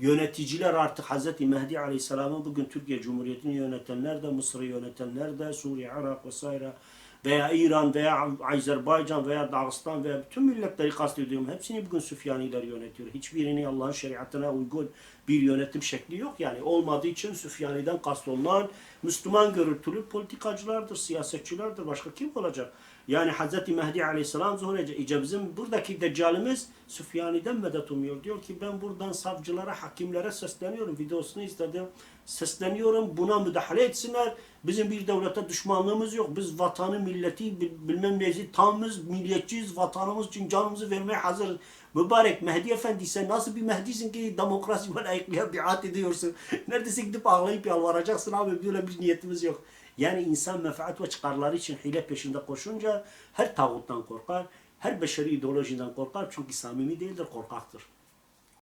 yöneticiler artık Hz. Mehdi Aleyhisselam'ı bugün Türkiye Cumhuriyeti'ni yönetenler de, Mısır'ı yönetenler de, Suriye, Irak vesaire veya İran veya Azerbaycan veya Dağıstan veya bütün milletleri kastediyorum. Hepsini bugün Süfyaniler yönetiyor. Hiçbirini Allah'ın şeriatına uygun bir yönetim şekli yok. Yani olmadığı için Süfyani'den kastolunan Müslüman görüntülü politikacılardır, siyasetçilerdir. Başka kim olacak? Yani Hz. Mehdi Aleyhisselam zuhur edecek. Bizim buradaki deccalimiz Süfyani'den medet umuyor. Diyor ki ben buradan savcılara, hakimlere sesleniyorum. Videosunu izledim. Sesleniyorum. Buna müdahale etsinler. Bizim bir devlete düşmanlığımız yok. Biz vatanı, milleti, bil- bilmem neyisi tamız, milliyetçiyiz. Vatanımız için canımızı vermeye hazırız. Mübarek Mehdi Efendi sen nasıl bir Mehdi'sin ki demokrasi ve layıklığa biat ediyorsun? Neredeyse gidip ağlayıp yalvaracaksın abi böyle bir niyetimiz yok. Yani insan menfaat ve çıkarları için hile peşinde koşunca her tağuttan korkar, her beşeri ideolojiden korkar çünkü samimi değildir, korkaktır.